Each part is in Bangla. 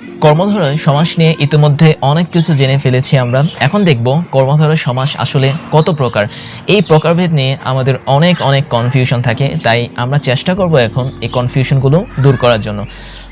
কর্মধারয় সমাস নিয়ে ইতিমধ্যে অনেক কিছু জেনে ফেলেছি আমরা। এখন দেখব কর্মধারয় সমাস আসলে কত প্রকার। এই প্রকারভেদ নিয়ে আমাদের অনেক অনেক কনফিউশন থাকে, তাই আমরা চেষ্টা করব এখন এই কনফিউশনগুলো দূর করার জন্য।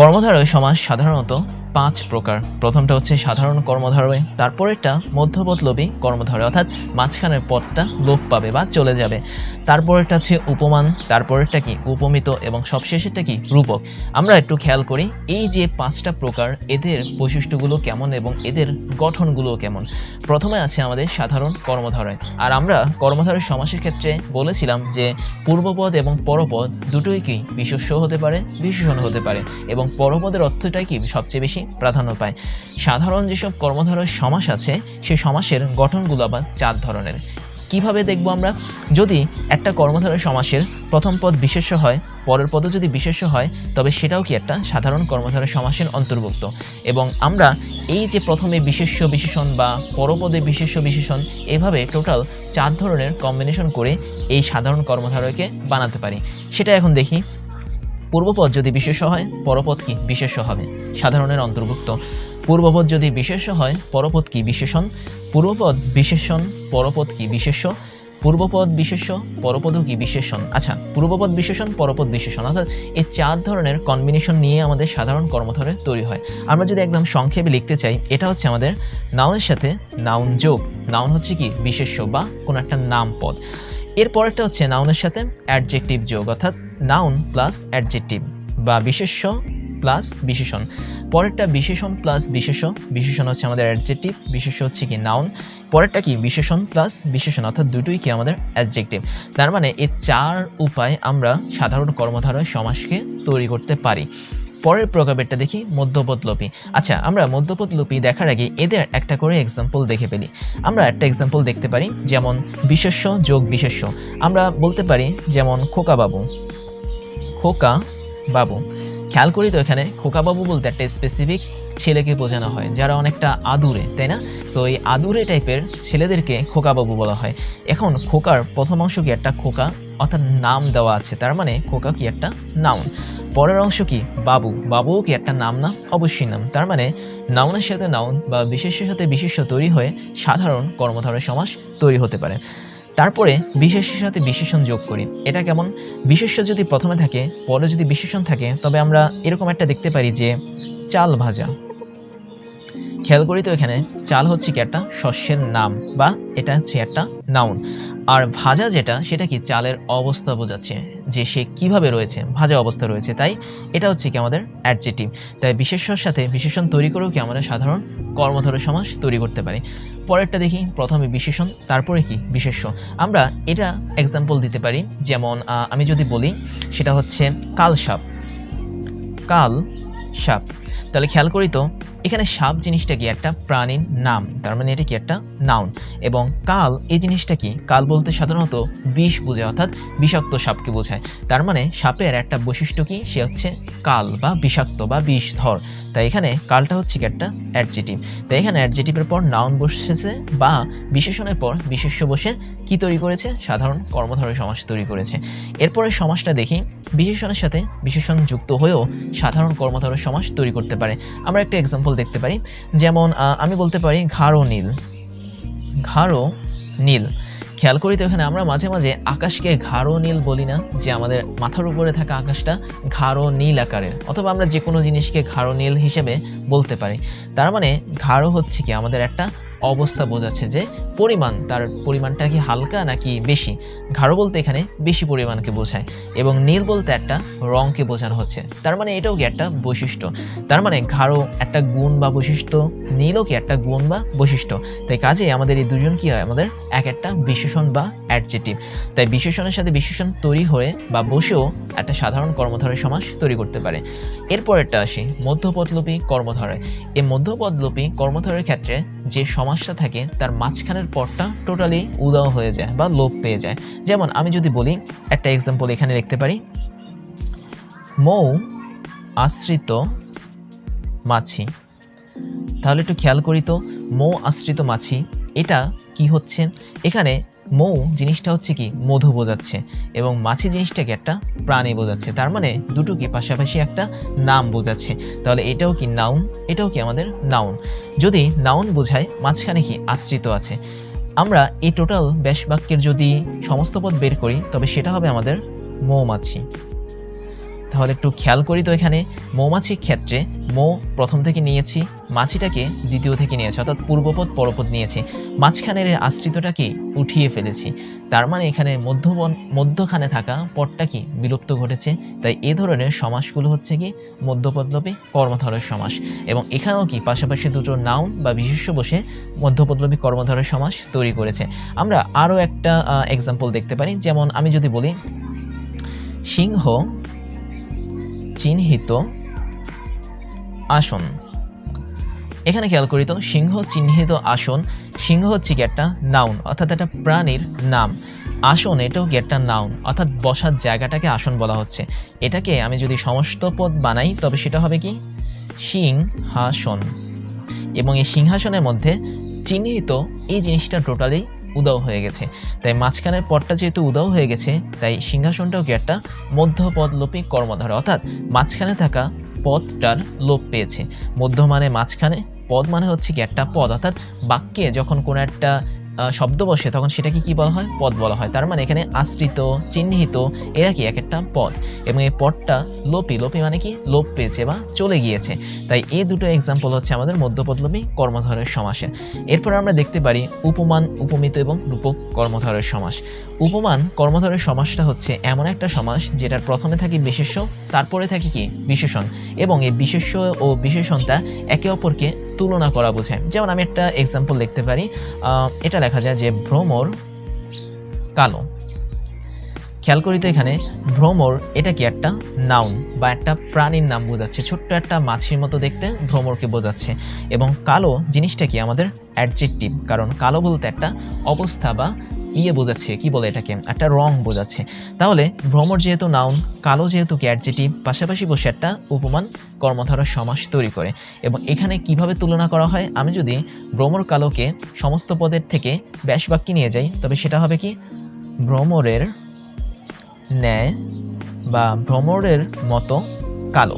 কর্মধারয় সমাস সাধারণত পাঁচ প্রকার। প্রথমটা হচ্ছে সাধারণ কর্মধারয়, তারপরেরটা মধ্যপদলোপী কর্মধারয়, অর্থাৎ মাঝখানের পদটা লোপ পাবে বা চলে যাবে। তারপরেরটা হচ্ছে উপমান, তারপরেরটা কি? উপমিত এবং সবশেষেরটা কি? রূপক। আমরা একটু খেয়াল করি, এই যে পাঁচটা প্রকার, এদের বৈশিষ্ট্যগুলো কেমন এবং এদের গঠনগুলো কেমন? প্রথমে আছে আমাদের সাধারণ কর্মধারয়। আর আমরা কর্মধারয় সমাসের ক্ষেত্রে বলেছিলাম যে পূর্বপদ এবং পরপদ দুটোই কি? বিশেষ্য হতে পারে, বিশেষণ হতে পারে এবং পরপদের অর্থটাই কি সবচেয়ে বেশি প্রাধান্য পায়? সাধারণ যেসব কর্মধারয় সমাস আছে সেই সমাসের গঠনগুলো আবার চার ধরনের। কীভাবে দেখব আমরা? যদি একটা কর্মধারয় সমাসের প্রথম পদ বিশেষ্য হয়, পরের পদও যদি বিশেষ্য হয়, তবে সেটাও কি একটা সাধারণ কর্মধারয় সমাসের অন্তর্ভুক্ত? এবং আমরা এই যে প্রথমে বিশেষ্য বিশেষণ বা পরপদে বিশেষ্য বিশেষণ, এভাবে টোটাল চার ধরনের কম্বিনেশন করে এই সাধারণ কর্মধারয়কে বানাতে পারি। সেটা এখন দেখি। পূর্বপদ যদি বিশেষ্য হয়, পরপদ কি বিশেষ্য হবে? সাধারণের অন্তর্ভুক্ত। পূর্বপদ যদি বিশেষ্য হয়, পরপদ কি বিশেষণ? পূর্বপদ বিশেষণ, পরপদ কি বিশেষ্য? পূর্বপদ বিশেষ্য, পরপদও কি বিশেষণ? আচ্ছা পূর্বপদ বিশেষণ, পরপদ বিশেষণ। অর্থাৎ এই চার ধরনের কম্বিনেশন নিয়ে আমাদের সাধারণ কর্মধারয় তৈরি হয়। আমরা যদি একদম সংক্ষেপে লিখতে চাই, এটা হচ্ছে আমাদের নাউনের সাথে নাউন যোগ। নাউন হচ্ছে কি? বিশেষ্য বা কোনো একটা নাম পদ। এরপরেরটা হচ্ছে নাউনের সাথে অ্যাডজেক্টিভ যোগ। অর্থাৎ নাউন প্লাস অ্যাডজেক্টিভ বা বিশেষ্য প্লাস বিশেষণ। পরেরটা বিশেষণ প্লাস বিশেষ বিশেষণ হচ্ছে আমাদের অ্যাডজেক্টিভ বিশেষ হচ্ছে কি নাউন পরেরটা কি বিশেষণ প্লাস বিশেষণ, অর্থাৎ দুটোই কি আমাদের অ্যাডজেক্টিভ তার মানে এই চার উপায় আমরা সাধারণ কর্মধারয় সমাসকে তৈরি করতে পারি। পরের প্রকারটা দেখি, মধ্যপদলোপী। আচ্ছা আমরা মধ্যপদলোপী দেখার আগে এদের একটা করে এক্সাম্পল দেখে ফেলি। আমরা একটা এক্সাম্পল দেখতে পারি, যেমন বিশেষ্য যোগ বিশেষ্য। আমরা বলতে পারি, যেমন খোকা বাবু খোকা বাবু। খেয়াল করি তো এখানে, খোকা বাবু বলতে একটা স্পেসিফিক ছেলেকে বোঝানো হয়, যারা অনেকটা আদুরে, তাই না? সো এই আদুরে টাইপের ছেলেদেরকে খোকা বাবু বলা হয়। এখন খোকার প্রথম অংশ কি একটা খোকা? অর্থাৎ নাম দেওয়া আছে, তার মানে খোকা কি একটা নাউন পরের অংশ কি? বাবু। বাবুও কি একটা নাম না? অবশ্যই নাম। তার মানে নাউনের সাথে নাউন বা বিশেষের সাথে বিশেষ্য তৈরি হয়ে সাধারণ কর্মধারয় সমাস তৈরি হতে পারে। তারপরে বিশেষের সাথে বিশেষণ যোগ করি। এটা কেমন? বিশেষ্য যদি প্রথমে থাকে, পরে যদি বিশেষণ থাকে, তবে আমরা এরকম একটা দেখতে পারি যে চাল ভাজা। খেয়াল করি তো এখানে, চাল হচ্ছে কি একটা শস্যের নাম, বা এটা হচ্ছে একটা নাউন আর ভাজা যেটা, সেটা কি চালের অবস্থা বোঝাচ্ছে, যে সে কীভাবে রয়েছে, ভাজা অবস্থা রয়েছে, তাই এটা হচ্ছে কি আমাদের অ্যাডজেটিভ তাই বিশেষ্যর সাথে বিশেষণ তৈরি করেও কি আমরা সাধারণ কর্মধর সমাস তৈরি করতে পারি। পরেরটা দেখি, প্রথমে বিশেষণ, তারপরে কি বিশেষ্য। আমরা এটা এক্সাম্পল দিতে পারি, যেমন আমি যদি বলি, সেটা হচ্ছে কাল সাপ কাল সাপ তাহলে খেয়াল করি তো এখানে সাপ জিনিসটা কি একটা? প্রাণীর নাম। তার মানে এটা কি একটা? নাউন এবং কাল, এই জিনিসটা কি? কাল বলতে সাধারণত বিষ বোঝায়, অর্থাৎ বিষাক্ত সাপকে বোঝায়। তার মানে সাপের একটা বৈশিষ্ট্য কি? সে হচ্ছে কাল বা বিষাক্ত বা বিষধর। তাই এখানে কালটা হচ্ছে কি একটা? অ্যাডজেটিভ তাই এখানে অ্যাডজেটিভের পর নাউন বসেছে বা বিশেষণের পর বিশেষ্য বসে কি তৈরি করেছে? সাধারণ কর্মধারয় সমাস তৈরি করেছে। এরপরে সমাসটা দেখি, বিশেষণের সাথে বিশেষণ যুক্ত হয়েও সাধারণ কর্মধারয় সমাস তৈরি করতে পারে। আমরা একটা এক্সাম্পল দেখতে পারি। যেমন আমি বলতে পারি ঘাড়ো নীল। ঘাড়ো নীল। খেয়াল করি তো এখানে আমরা মাঝে মাঝে আকাশকে ঘাড়ো নীল বলি না, যে আমাদের মাথার উপরে থাকা আকাশটা ঘাড়ো নীল আকারের। অথবা আমরা যে কোনো জিনিসকে ঘাড়ো নীল হিসেবে বলতে পারি। তার মানে ঘাড়ো হচ্ছে কি আমাদের একটা অবস্থা বোঝাচ্ছে যে পরিমাণ, তার পরিমাণটা কি হালকা নাকি বেশি? ঘাড়ো বলতে এখানে বেশি পরিমাণকে বোঝায় এবং নীল বলতে একটা রঙকে বোঝানো হচ্ছে। তার মানে এটাও কি একটা বৈশিষ্ট্য? তার মানে ঘাড়ো একটা গুণ বা বৈশিষ্ট্য, নীলও কি একটা গুণ বা বৈশিষ্ট্য? তাই কাজে আমাদের এই দুজন কি হয়? আমাদের এক একটা বিশেষণ বা অ্যাডজেটিভ তাই বিশেষণের সাথে বিশেষণ তৈরি হয়ে বা বসেও একটা সাধারণ কর্মধারয় সমাস তৈরি করতে পারে। এরপরেরটা আসি মধ্যপদলোপী কর্মধারয়। এই মধ্যপদলোপী কর্মধারয়ের ক্ষেত্রে যে সমাসটা থাকে, তার মাঝখানের পরটা টোটালি উদাও হয়ে যায় বা লোপ পেয়ে যায়। যেমন আমি যদি বলি, একটা এক্সাম্পল এখানে দেখতে পারি। মৌ আশ্রিত মাছি। তাহলে একটু খেয়াল করি তো, মৌ আশ্রিত মাছি, এটা কি হচ্ছে? এখানে মৌ জিনিসটা হচ্ছে কি, মধু বোঝাচ্ছে এবং মাছি জিনিসটাকে একটা প্রাণী বোঝাচ্ছে। তার মানে দুটো কি পাশাপাশি একটা নাম বোঝাচ্ছে। তাহলে এটাও কি নাউন এটাও কি আমাদের নাউন যদি নাউন বোঝায়, মাঝখানে কি আশ্রিত আছে? আমরা এই টোটাল ব্যাস বাক্যের যদি সমস্ত পদ বের করি, তবে সেটা হবে আমাদের মৌমাছি। তাহলে একটু খেয়াল করি তো এখানে মৌমাছির ক্ষেত্রে মৌ প্রথম থেকে নিয়েছি, মাছিটাকে দ্বিতীয় থেকে নিয়েছি, অর্থাৎ পূর্বপদ, পরপদ নিয়েছি। মাঝখানের আশ্রিতটাকে উঠিয়ে ফেলেছি। তার মানে এখানে মধ্যবন, মধ্যখানে থাকা পদটা কি বিলুপ্ত ঘটেছে? তাই এ ধরনের সমাসগুলো হচ্ছে কি মধ্যপদলোপী কর্মধারের সমাস। এবং এখানেও কি পাশাপাশি দুটো নাউন বা বিশেষ্য বসে মধ্যপদলোপী কর্মধারের সমাস তৈরি করেছে। আমরা আরও একটা এক্সাম্পল দেখতে পারি। যেমন আমি যদি বলি, সিংহ চিহ্নিত। আসন। এখানে খেয়াল করি তো, সিংহ চিহ্নিত আসন, সিংহ হচ্ছে কি একটা নাউন অর্থাৎ একটা প্রাণীর নাম। আসন, এটাও কি একটা নাউন অর্থাৎ বসার জায়গাটাকে আসন বলা হচ্ছে। এটাকে আমি যদি সমস্ত পদ বানাই, তবে সেটা হবে কি? সিংহাসন। এবং এই সিংহাসনের মধ্যে চিহ্নিত এই জিনিসটা টোটালি উদাও হয়ে গেছে। তাই মাঝখানের পদটা যেহেতু উদাও হয়ে গেছে, তাই সিংহাসনটাও কি একটা মধ্যপদলোপী কর্মধারা, অর্থাৎ মাঝখানে থাকা পদটার লোপ পেয়েছে। মধ্য মানে মাঝখানে, পদ মানে হচ্ছে কি একটা পদ, অর্থাৎ বাক্যে যখন কোনো একটা শব্দ বসে, তখন সেটাকে কি বলা হয়? পদ বলা হয়। তার মানে এখানে আশ্রিত, চিহ্নিত, এরা কি? এক একটা পদ। এবং এই পদটা লোপী লোপী মানে কি? লোপ পেয়েছে বা চলে গিয়েছে। তাই এই দুটো এক্সাম্পল হচ্ছে আমাদের মধ্যপদলোপী কর্মধারের সমাসের এরপর আমরা দেখতে পারি উপমান, উপমিত এবং রূপক কর্মধারের সমাস। উপমান কর্মধারের সমাসটা হচ্ছে এমন একটা সমাস যেটার প্রথমে থাকে বিশেষ্য, তারপরে থাকে কি? বিশেষণ। এবং এই বিশেষ্য ও বিশেষণটা একে অপরকে তুলনা করা বোঝায়। যেমন আমি একটা এক্সাম্পল দেখতে পারি এটা দেখা যায় যে ভ্রমর কালো। খেয়াল করি তো এখানে, ভ্রমর এটা কি একটা নাউন বা একটা প্রাণীর নাম বোঝাচ্ছে। ছোট্ট একটা মাছির মতো দেখতে ভ্রমরকে বোঝাচ্ছে। এবং কালো জিনিসটা কি আমাদের অ্যাডজেক্টিভ কারণ কালো বলতে একটা অবস্থা বা ইয়ে বোঝাচ্ছে, কি বলে এটাকে? একটা রং বোঝাচ্ছে। তাহলে ভ্রমর যেহেতু নাউন কালো যেহেতু কি অ্যাডজেটিভ পাশাপাশি বসে একটা উপমান কর্মধারর সমাস তৈরি করে। এবং এখানে কীভাবে তুলনা করা হয়? আমি যদি ভ্রমর কালোকে সমস্ত পদের থেকে ব্যাস বাক্যে নিয়ে যাই, তবে সেটা হবে কি? ভ্রমরের ন্যায় বা ভ্রমরের মতো কালো।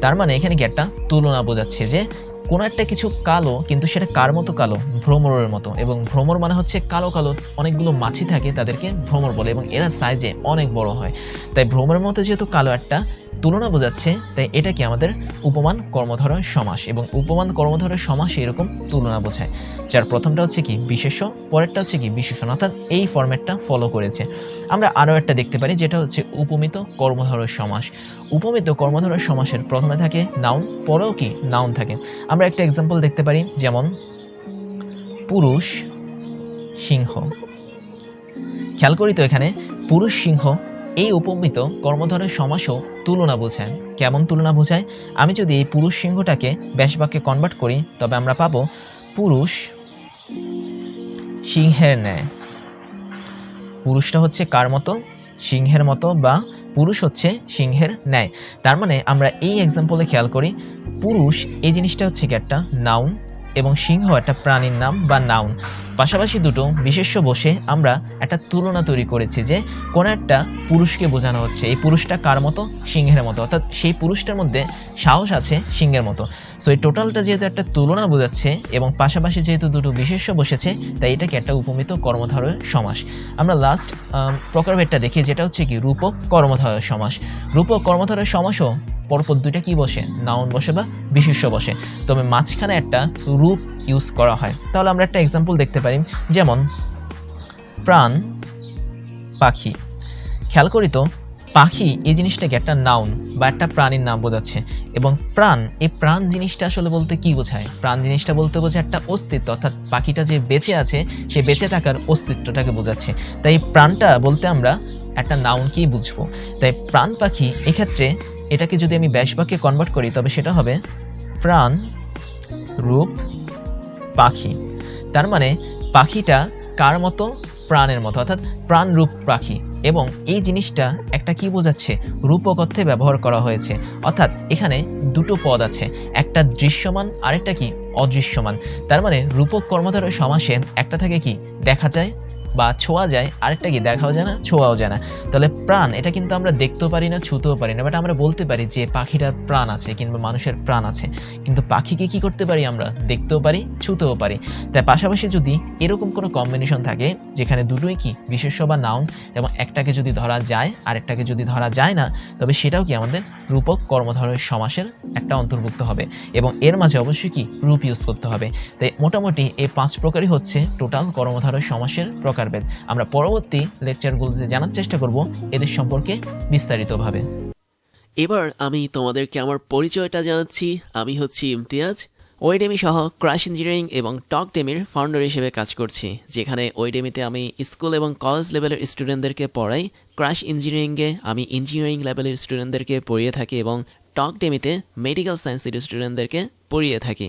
তার মানে এখানে কি একটা তুলনা বোঝাচ্ছে যে কোনো একটা কিছু কালো, কিন্তু সেটা কার মতো কালো? ভ্রমরের মতো। এবং ভ্রমর মানে হচ্ছে কালো কালো, অনেকগুলো মাছি থাকে তাদেরকে ভ্রমর বলে এবং এরা সাইজে অনেক বড় হয়। তাই ভ্রমরের মতো যেহেতু কালো একটা তুলনা বোঝাচ্ছে, তাই এটা কি আমাদের উপমান কর্মধারয় সমাস এবং উপমান কর্মধারয় সমাস এরকম তুলনা বোঝায়, যার প্রথমটা হচ্ছে কি বিশেষ্য, পরেরটা হচ্ছে কি বিশেষণ, অর্থাৎ এই ফরম্যাটটা ফলো করেছে। আমরা আরও একটা দেখতে পারি, যেটা হচ্ছে উপমিত কর্মধারয় সমাস। উপমিত কর্মধারয় সমাসের প্রথমে থাকে নাউন পরেও কি নাউন থাকে। আমরা একটা এক্সাম্পল দেখতে পারি, যেমন পুরুষ সিংহ। খেয়াল করি তো এখানে, পুরুষ সিংহ এই উপমিত কর্মধারের সমাসও তুলনা বোঝায়। কেমন তুলনা বোঝায়? আমি যদি এই পুরুষ সিংহটাকে ব্যাসবাক্যে কনভার্ট করি, তবে আমরা পাবো পুরুষ সিংহের ন্যায়। পুরুষটা হচ্ছে কার মতো? সিংহের মতো বা পুরুষ হচ্ছে সিংহের ন্যায়। তার মানে আমরা এই এক্সাম্পলে খেয়াল করি, পুরুষ এই জিনিসটা হচ্ছে কি একটা নাউন এবং সিংহ একটা প্রাণীর নাম বা নাউন পাশাপাশি দুটো বিশেষ্য বসে আমরা একটা তুলনা তৈরি করেছি যে কোনো একটা পুরুষকে বোঝানো হচ্ছে। এই পুরুষটা কার মতো? সিংহের মতো। অর্থাৎ সেই পুরুষটার মধ্যে সাহস আছে সিংহের মতো। সো এই টোটালটা যেহেতু একটা তুলনা বোঝাচ্ছে এবং পাশাপাশি যেহেতু দুটো বিশেষ্য বসেছে, তাই এটাকে একটা উপমিত কর্মধারয় সমাস। আমরা লাস্ট প্রকারভেদটা দেখি, যেটা হচ্ছে কি, রূপক কর্মধারয় সমাস। রূপক কর্মধারয় সমাসও পরপর দুইটা কি বসে? নাউন বসে বা বিশেষ্য বসে। তবে মাঝখানে একটা রূপ ইউজ করা হয়। তাহলে আমরা একটা এক্সাম্পল দেখতে পারি। যেমন, প্রাণ, পাখি। খেয়াল করি তো, পাখি এই জিনিসটাকে একটা নাউন বা একটা প্রাণীর নাম বোঝাচ্ছে। এবং প্রাণ, এই প্রাণ জিনিসটা আসলে বলতে কি বোঝায়? প্রাণ জিনিসটা বলতে বোঝায় একটা অস্তিত্ব। অর্থাৎ পাখিটা যে বেঁচে আছে, সে বেঁচে থাকার অস্তিত্বটাকে বোঝাচ্ছে। তাই প্রাণটা বলতে আমরা একটা নাউনকেই বুঝব। তাই প্রাণ পাখি এক্ষেত্রে এটাকে যদি আমি ব্যাসবাক্যে কনভার্ট করি, তবে সেটা হবে প্রাণ, রূপ, পাখি। তার মানে পাখিটা কার মতো? প্রাণের মতো। অর্থাৎ প্রাণরূপ পাখি। এবং এই জিনিসটা একটা কি বোঝাচ্ছে? রূপক অর্থে ব্যবহার করা হয়েছে। অর্থাৎ এখানে দুটো পদ আছে। একটা দৃশ্যমান, আরেকটা কি? অদৃশ্যমান। তার মানে রূপক কর্মধারয় সমাসে একটা থাকে কি? দেখা যায় বা ছোঁয়া যায়, আরেকটা কি দেখাও যায় না, ছোঁয়াও যায় না। তাহলে প্রাণ, এটা কিন্তু আমরা দেখতেও পারি না, ছুতেও পারি না বাট আমরা বলতে পারি যে পাখিটার প্রাণ আছে কিংবা মানুষের প্রাণ আছে। কিন্তু পাখিকে কি করতে পারি আমরা? দেখতেও পারি, ছুতেও পারি। তাই পাশাপাশি যদি এরকম কোনো কম্বিনেশন থাকে, যেখানে দুটোই কি বিশেষ্য বা নাউন এবং একটাকে যদি ধরা যায়, আরেকটাকে যদি ধরা যায় না, তবে সেটাও কি আমাদের রূপক কর্মধারয় সমাসের একটা অন্তর্ভুক্ত হবে এবং এর মাঝে অবশ্যই কি রূপ ইউজ করতে হবে। তাই মোটামুটি এই পাঁচ প্রকারই হচ্ছে টোটাল কর্মধারয় সমাসের প্রকারভেদ আমরা পরবর্তী লেকচারগুলোতে জানার চেষ্টা করব এদের সম্পর্কে বিস্তারিতভাবে। এবার আমি তোমাদেরকে আমার পরিচয়টা জানাচ্ছি। আমি হচ্ছি ইমতিয়াজ। ওয়েডেমি সহ ক্রাশ ইঞ্জিনিয়ারিং এবং টক ডেমির ফাউন্ডার হিসেবে কাজ করছি, যেখানে ওয়েডেমিতে আমি স্কুল এবং কলেজ লেভেলের স্টুডেন্টদেরকে পড়াই। ক্রাশ ইঞ্জিনিয়ারিংয়ে আমি ইঞ্জিনিয়ারিং লেভেলের স্টুডেন্টদেরকে পড়িয়ে থাকি এবং টক ডেমিতে মেডিকেল সায়েন্সের স্টুডেন্টদেরকে পড়িয়ে থাকি।